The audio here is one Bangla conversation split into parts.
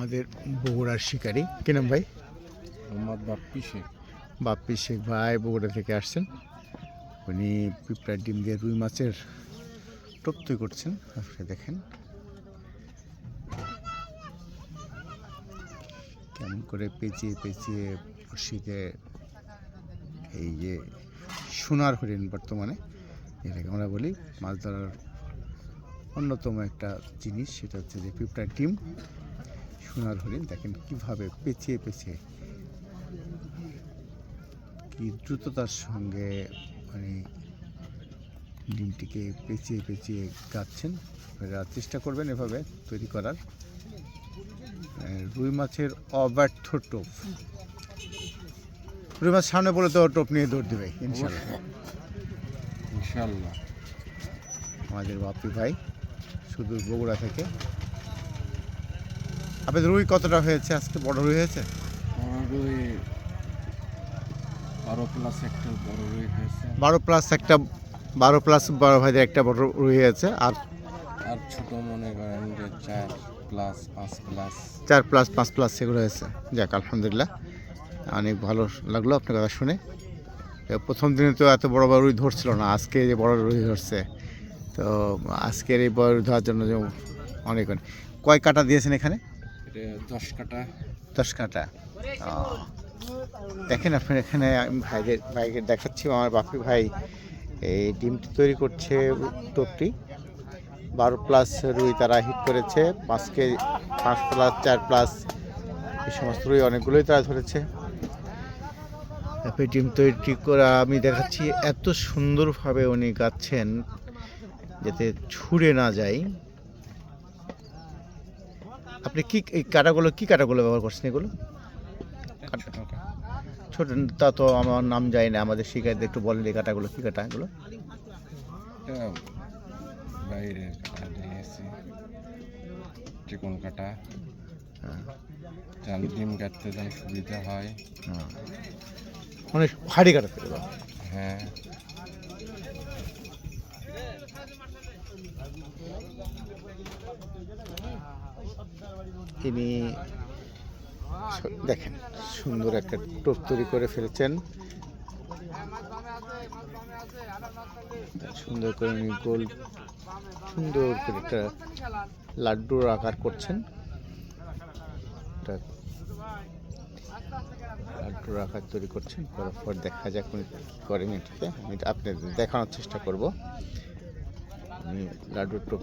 আমাদের বগুড়ার শিকারী। কি নাম ভাই? মোহাম্মদ বাপ্পি শেখ। বাপ্পি শেখ ভাই বগুড়া থেকে আসছেন। উনি পিঁপড়ার ডিম দিয়ে রুই মাছের টোপ তৈরি করছেন। আপনি দেখেন। কেমন করে পেঁচিয়ে পেঁচিয়ে বড়শিতে এই যে সোনার হরিণ বর্তমানে এটাকে আমরা বলি মাছ ধরার অন্যতম একটা জিনিস সেটা হচ্ছে যে পিঁপড়ার ডিম। সোনার হরিণ দেখেন কীভাবে পেঁচিয়ে পেঁচিয়ে কি দ্রুততার সঙ্গে মানে ডিমটিকে পেঁচিয়ে পেঁচিয়ে গাচ্ছেন আপনারা চেষ্টা করবেন এভাবে তৈরি করার। রুই মাছের অব্যর্থ টোপ। রুই মাছ সামনে বলে তো টোপ নিয়ে দৌড় দেবে ইনশাল্লাহ ইনশাল্লাহ আমাদের বাপি ভাই শুধু বগুড়া থেকে আপনাদের রুই কতটা হয়েছে? আজকে বড় রুই হয়েছে? রুই বারো প্লাস একটা বড় রুই হয়েছে। বারো প্লাস একটা বারো প্লাস বারো ভাইদের একটা বড় রুই হয়েছে আর আর ছোট মনে করেন যে চার প্লাস পাঁচ প্লাস চার প্লাস পাঁচ প্লাস সেগুলো হয়েছে। যাক আলহামদুলিল্লাহ। অনেক ভালো লাগল আপনার কথা শুনে। প্রথম দিনে তো এত বড় বড় রুই ধরছিল না আজকে যে বড় রুই ধরছে তো আজকের এই বড় ধরার জন্য যে অনেক অনেক। কয় কাটা দিয়েছেন এখানে? দশ কাটা দশ দেখেন আপনার এখানে আমি ভাইদের, ভাইকে দেখাচ্ছি, আমার বাপি ভাই এই ডিমটি তৈরি করছে টোপটি বারো প্লাস রুই তারা হিট করেছে, পাঁচ কেজি পাঁচ প্লাস, চার প্লাস, এই সমস্ত রুই অনেকগুলোই তারা ধরেছে। তারপরে ডিম তৈরি করা, আমি দেখাচ্ছি এত সুন্দরভাবে উনি গাচ্ছেন, যাতে ছুঁড়ে না যায়। আপনি কি এই কাটাগুলো কি কাটাগুলো ব্যবহার করছেন এগুলো? ছোট তা তো আমার নাম যায় না আমাদের শিকারদের একটু বলেন এই কাটাগুলো কি কাটা এগুলো? বাইরে চিকন কাটা হ্যাঁ, যান ডিম কাটতে যেন সুবিধা হয়। হ্যাঁ। মানে হাড়ি কাটাতে হ্যাঁ। তিনি দেখেন সুন্দর একটা টোপ তৈরি করে ফেলেছেন। সুন্দর করে উনি গোল সুন্দর করে একটা লাড্ডুর আকার করছেন। লাড্ডুর আকার তৈরি করছেন করার পর দেখা যাক উনি কি করেন এটাকে। আমি আপনাদের দেখানোর চেষ্টা করব। আমি লাড্ডুর টোপ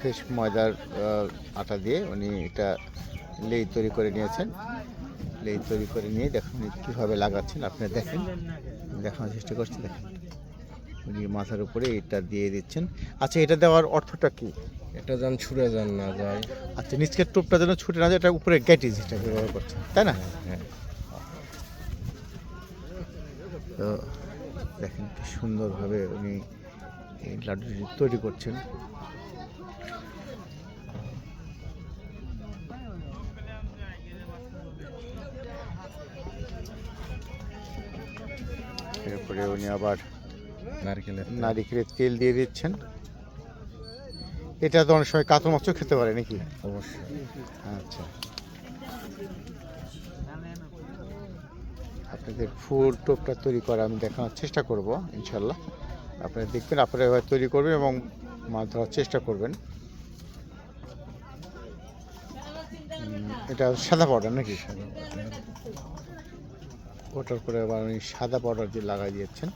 ফ্রেশ ময়দার আটা দিয়ে উনি এটা লেই তৈরি করে নিয়েছেন। লেই তৈরি করে নিয়ে দেখুন কীভাবে লাগাচ্ছেন আপনি দেখেন। দেখানোর চেষ্টা করছি দেখেন। উনি মাথার উপরে এটা দিয়ে দিচ্ছেন। আচ্ছা এটা দেওয়ার অর্থটা কি? এটা যেন ছুড়ে যান না যায়। আচ্ছা নিচকের টোপটা যেন ছুটে না যায় এটা উপরে গ্যাটিস এটা ব্যবহার করছেন তাই না? হ্যাঁ। তো দেখেন কি সুন্দরভাবে উনি এই লাড্ডুটি তৈরি করছেন। এরপরে উনি আবার নারকেলের নারিকেলের তেল দিয়ে দিচ্ছেন। এটা তো অনেক সময় কাতল মাছও খেতে পারে নাকি? অবশ্যই। আচ্ছা। আপনাদের ফুল টোপটা তৈরি করা আমি দেখানোর চেষ্টা করব ইনশাল্লাহ আপনারা দেখবেন আপনারা এবার তৈরি করবেন এবং মাছ ধরার চেষ্টা করবেন। এটা সাদা পাউডার নাকি? ওটার করে আবার উনি সাদা পাউডার দিয়ে লাগাই দিয়েছেন।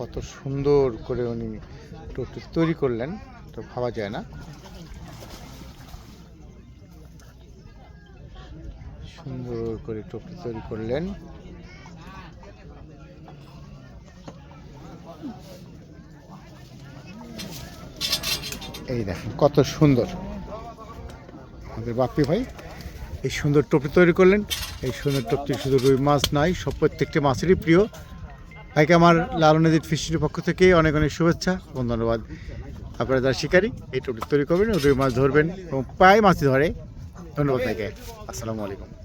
কত সুন্দর করে উনি টোপটি তৈরি করলেন, তো ভাবা যায় না। সুন্দর করে টোপটি তৈরি করলেন। এই দেখেন, কত সুন্দর। আমাদের বাপ্পি ভাই, এই সুন্দর টোপি তৈরি করলেন। এই সুন্দর টোপটি শুধু রুই মাছ নয় সব প্রত্যেকটি মাছেরই প্রিয়। ভাইকে আমার লালন এদিত ফিশির পক্ষ থেকে অনেক অনেক শুভেচ্ছা এবং ধন্যবাদ আপনারা যারা শিকারী, এই টোপটি তৈরি করবেন, রুই মাছ ধরবেন এবং প্রায় মাছই ধরে। ধন্যবাদ ভাইকে। আসসালামু আলাইকুম।